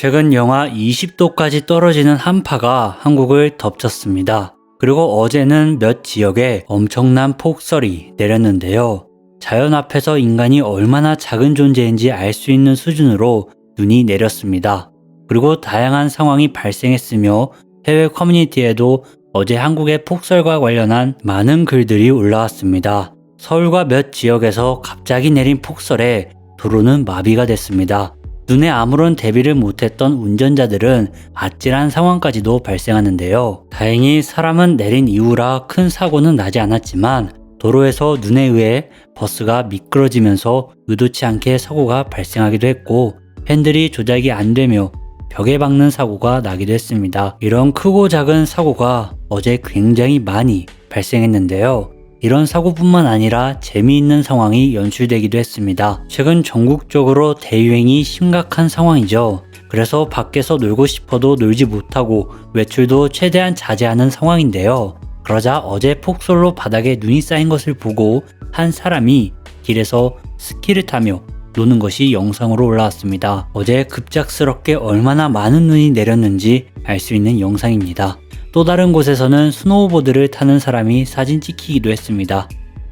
최근 영하 20도까지 떨어지는 한파가 한국을 덮쳤습니다. 그리고 어제는 몇 지역에 엄청난 폭설이 내렸는데요. 자연 앞에서 인간이 얼마나 작은 존재인지 알 수 있는 수준으로 눈이 내렸습니다. 그리고 다양한 상황이 발생했으며 해외 커뮤니티에도 어제 한국의 폭설과 관련한 많은 글들이 올라왔습니다. 서울과 몇 지역에서 갑자기 내린 폭설에 도로는 마비가 됐습니다. 눈에 아무런 대비를 못했던 운전자들은 아찔한 상황까지도 발생하는데요. 다행히 사람은 내린 이후라 큰 사고는 나지 않았지만 도로에서 눈에 의해 버스가 미끄러지면서 의도치 않게 사고가 발생하기도 했고 핸들이 조작이 안 되며 벽에 박는 사고가 나기도 했습니다. 이런 크고 작은 사고가 어제 굉장히 많이 발생했는데요. 이런 사고뿐만 아니라 재미있는 상황이 연출되기도 했습니다. 최근 전국적으로 대유행이 심각한 상황이죠. 그래서 밖에서 놀고 싶어도 놀지 못하고 외출도 최대한 자제하는 상황인데요. 그러자 어제 폭설로 바닥에 눈이 쌓인 것을 보고 한 사람이 길에서 스키를 타며 노는 것이 영상으로 올라왔습니다. 어제 급작스럽게 얼마나 많은 눈이 내렸는지 알 수 있는 영상입니다. 또 다른 곳에서는 스노우보드를 타는 사람이 사진 찍히기도 했습니다.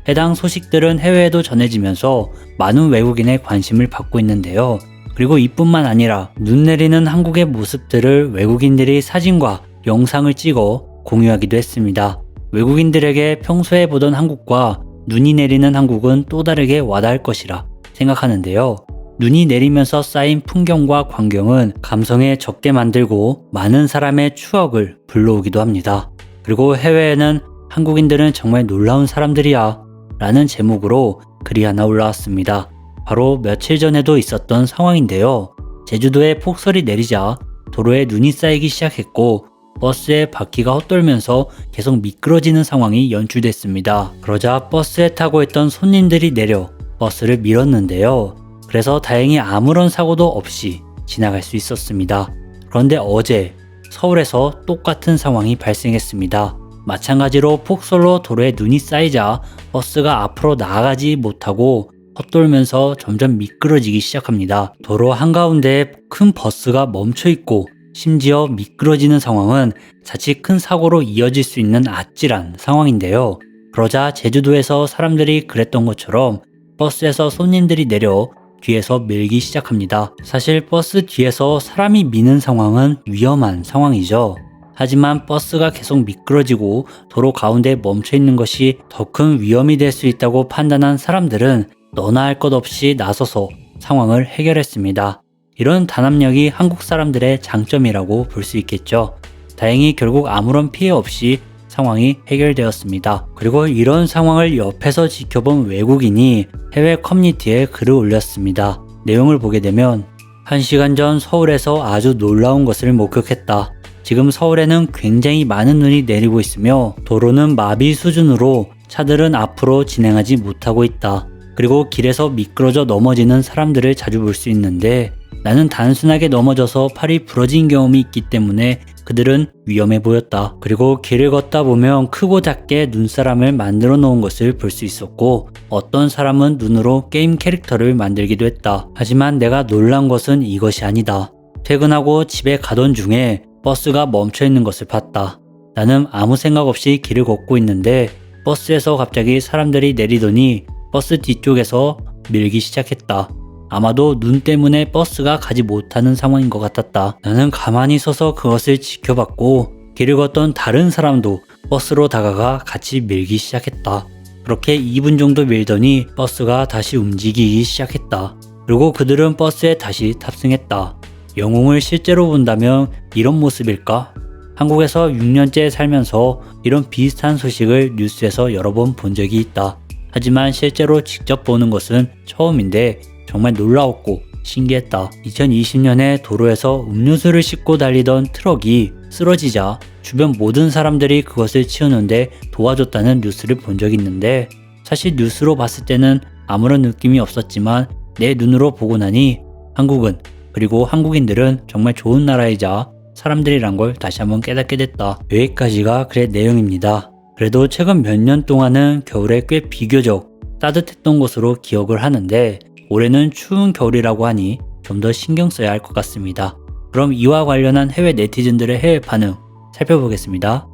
해당 소식들은 해외에도 전해지면서 많은 외국인의 관심을 받고 있는데요. 그리고 이뿐만 아니라 눈 내리는 한국의 모습들을 외국인들이 사진과 영상을 찍어 공유하기도 했습니다. 외국인들에게 평소에 보던 한국과 눈이 내리는 한국은 또 다르게 와닿을 것이라 생각하는데요. 눈이 내리면서 쌓인 풍경과 광경은 감성에 적게 만들고 많은 사람의 추억을 불러오기도 합니다. 그리고 해외에는 한국인들은 정말 놀라운 사람들이야 라는 제목으로 글이 하나 올라왔습니다. 바로 며칠 전에도 있었던 상황인데요. 제주도에 폭설이 내리자 도로에 눈이 쌓이기 시작했고 버스의 바퀴가 헛돌면서 계속 미끄러지는 상황이 연출됐습니다. 그러자 버스에 타고 있던 손님들이 내려 버스를 밀었는데요. 그래서 다행히 아무런 사고도 없이 지나갈 수 있었습니다. 그런데 어제 서울에서 똑같은 상황이 발생했습니다. 마찬가지로 폭설로 도로에 눈이 쌓이자 버스가 앞으로 나아가지 못하고 헛돌면서 점점 미끄러지기 시작합니다. 도로 한가운데 큰 버스가 멈춰 있고 심지어 미끄러지는 상황은 자칫 큰 사고로 이어질 수 있는 아찔한 상황인데요. 그러자 제주도에서 사람들이 그랬던 것처럼 버스에서 손님들이 내려 뒤에서 밀기 시작합니다. 사실 버스 뒤에서 사람이 미는 상황은 위험한 상황이죠. 하지만 버스가 계속 미끄러지고 도로 가운데 멈춰 있는 것이 더 큰 위험이 될 수 있다고 판단한 사람들은 너나 할 것 없이 나서서 상황을 해결했습니다. 이런 단합력이 한국 사람들의 장점이라고 볼 수 있겠죠. 다행히 결국 아무런 피해 없이 상황이 해결되었습니다. 그리고 이런 상황을 옆에서 지켜본 외국인이 해외 커뮤니티에 글을 올렸습니다. 내용을 보게 되면 1시간 전 서울에서 아주 놀라운 것을 목격했다. 지금 서울에는 굉장히 많은 눈이 내리고 있으며 도로는 마비 수준으로 차들은 앞으로 진행하지 못하고 있다. 그리고 길에서 미끄러져 넘어지는 사람들을 자주 볼 수 있는데 나는 단순하게 넘어져서 팔이 부러진 경험이 있기 때문에 그들은 위험해 보였다. 그리고 길을 걷다 보면 크고 작게 눈사람을 만들어 놓은 것을 볼 수 있었고 어떤 사람은 눈으로 게임 캐릭터를 만들기도 했다. 하지만 내가 놀란 것은 이것이 아니다. 퇴근하고 집에 가던 중에 버스가 멈춰 있는 것을 봤다. 나는 아무 생각 없이 길을 걷고 있는데 버스에서 갑자기 사람들이 내리더니 버스 뒤쪽에서 밀기 시작했다. 아마도 눈 때문에 버스가 가지 못하는 상황인 것 같았다. 나는 가만히 서서 그것을 지켜봤고 길을 걷던 다른 사람도 버스로 다가가 같이 밀기 시작했다. 그렇게 2분 정도 밀더니 버스가 다시 움직이기 시작했다. 그리고 그들은 버스에 다시 탑승했다. 영웅을 실제로 본다면 이런 모습일까? 한국에서 6년째 살면서 이런 비슷한 소식을 뉴스에서 여러 번 본 적이 있다. 하지만 실제로 직접 보는 것은 처음인데 정말 놀라웠고 신기했다. 2020년에 도로에서 음료수를 싣고 달리던 트럭이 쓰러지자 주변 모든 사람들이 그것을 치우는데 도와줬다는 뉴스를 본 적이 있는데 사실 뉴스로 봤을 때는 아무런 느낌이 없었지만 내 눈으로 보고 나니 한국은 그리고 한국인들은 정말 좋은 나라이자 사람들이란 걸 다시 한번 깨닫게 됐다. 여기까지가 글의 내용입니다. 그래도 최근 몇 년 동안은 겨울에 꽤 비교적 따뜻했던 것으로 기억을 하는데 올해는 추운 겨울이라고 하니 좀 더 신경 써야 할 것 같습니다. 그럼 이와 관련한 해외 네티즌들의 해외 반응 살펴보겠습니다.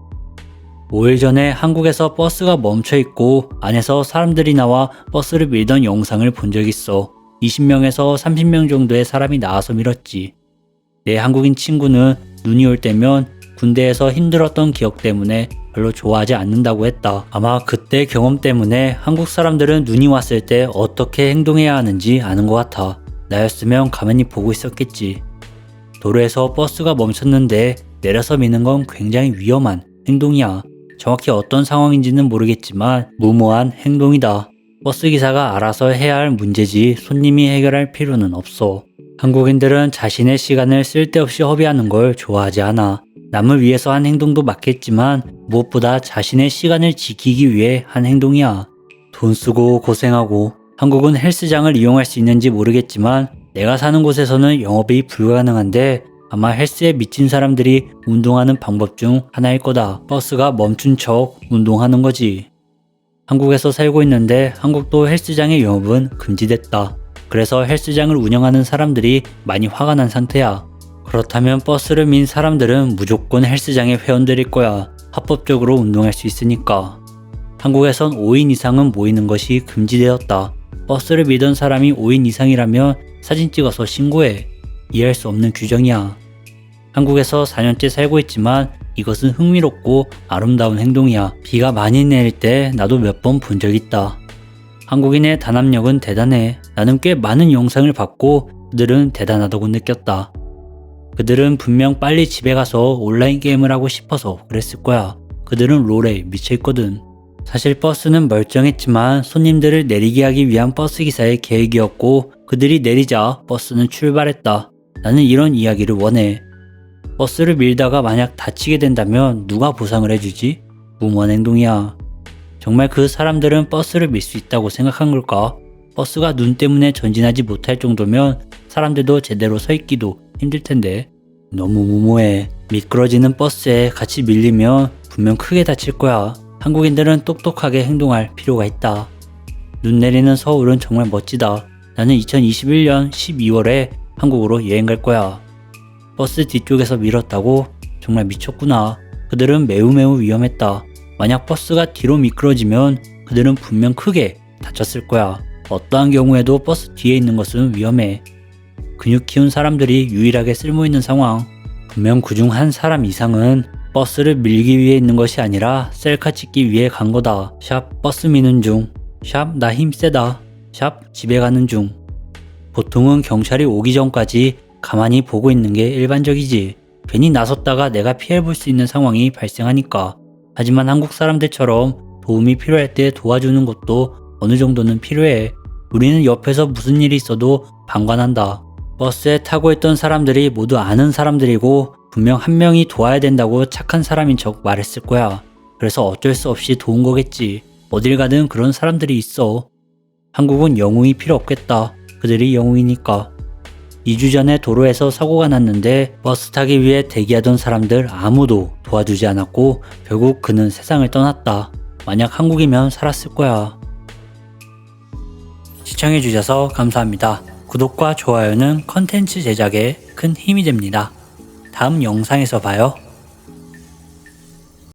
5일 전에 한국에서 버스가 멈춰 있고 안에서 사람들이 나와 버스를 밀던 영상을 본 적 있어. 20명에서 30명 정도의 사람이 나와서 밀었지. 내 한국인 친구는 눈이 올 때면 군대에서 힘들었던 기억 때문에 별로 좋아하지 않는다고 했다. 아마 그때 경험 때문에 한국 사람들은 눈이 왔을 때 어떻게 행동해야 하는지 아는 것 같아. 나였으면 가만히 보고 있었겠지. 도로에서 버스가 멈췄는데 내려서 미는 건 굉장히 위험한 행동이야. 정확히 어떤 상황인지는 모르겠지만 무모한 행동이다. 버스 기사가 알아서 해야 할 문제지 손님이 해결할 필요는 없어. 한국인들은 자신의 시간을 쓸데없이 허비하는 걸 좋아하지 않아. 남을 위해서 한 행동도 맞겠지만 무엇보다 자신의 시간을 지키기 위해 한 행동이야. 돈 쓰고 고생하고 한국은 헬스장을 이용할 수 있는지 모르겠지만 내가 사는 곳에서는 영업이 불가능한데 아마 헬스에 미친 사람들이 운동하는 방법 중 하나일 거다. 버스가 멈춘 척 운동하는 거지. 한국에서 살고 있는데 한국도 헬스장의 영업은 금지됐다. 그래서 헬스장을 운영하는 사람들이 많이 화가 난 상태야. 그렇다면 버스를 민 사람들은 무조건 헬스장의 회원들일 거야. 합법적으로 운동할 수 있으니까. 한국에선 5인 이상은 모이는 것이 금지되었다. 버스를 미던 사람이 5인 이상이라면 사진 찍어서 신고해. 이해할 수 없는 규정이야. 한국에서 4년째 살고 있지만 이것은 흥미롭고 아름다운 행동이야. 비가 많이 내릴 때 나도 몇 번 본 적 있다. 한국인의 단합력은 대단해. 나는 꽤 많은 영상을 봤고 그들은 대단하다고 느꼈다. 그들은 분명 빨리 집에 가서 온라인 게임을 하고 싶어서 그랬을 거야. 그들은 롤에 미쳐있거든. 사실 버스는 멀쩡했지만 손님들을 내리게 하기 위한 버스 기사의 계획이었고 그들이 내리자 버스는 출발했다. 나는 이런 이야기를 원해. 버스를 밀다가 만약 다치게 된다면 누가 보상을 해주지? 무모한 행동이야. 정말 그 사람들은 버스를 밀 수 있다고 생각한 걸까? 버스가 눈 때문에 전진하지 못할 정도면 사람들도 제대로 서 있기도 힘들 텐데. 너무 무모해. 미끄러지는 버스에 같이 밀리면 분명 크게 다칠 거야. 한국인들은 똑똑하게 행동할 필요가 있다. 눈 내리는 서울은 정말 멋지다. 나는 2021년 12월에 한국으로 여행 갈 거야. 버스 뒤쪽에서 밀었다고? 정말 미쳤구나. 그들은 매우 매우 위험했다. 만약 버스가 뒤로 미끄러지면 그들은 분명 크게 다쳤을 거야. 어떠한 경우에도 버스 뒤에 있는 것은 위험해. 근육 키운 사람들이 유일하게 쓸모있는 상황. 분명 그중 한 사람 이상은 버스를 밀기 위해 있는 것이 아니라 셀카 찍기 위해 간 거다. 샵 버스 미는 중. 샵 나 힘 세다. 샵 집에 가는 중. 보통은 경찰이 오기 전까지 가만히 보고 있는 게 일반적이지. 괜히 나섰다가 내가 피해볼 수 있는 상황이 발생하니까. 하지만 한국 사람들처럼 도움이 필요할 때 도와주는 것도 어느 정도는 필요해. 우리는 옆에서 무슨 일이 있어도 방관한다. 버스에 타고 있던 사람들이 모두 아는 사람들이고 분명 한 명이 도와야 된다고 착한 사람인 척 말했을 거야. 그래서 어쩔 수 없이 도운 거겠지. 어딜 가든 그런 사람들이 있어. 한국은 영웅이 필요 없겠다. 그들이 영웅이니까. 2주 전에 도로에서 사고가 났는데 버스 타기 위해 대기하던 사람들 아무도 도와주지 않았고 결국 그는 세상을 떠났다. 만약 한국이면 살았을 거야. 시청해주셔서 감사합니다. 구독과 좋아요는 컨텐츠 제작에 큰 힘이 됩니다. 다음 영상에서 봐요.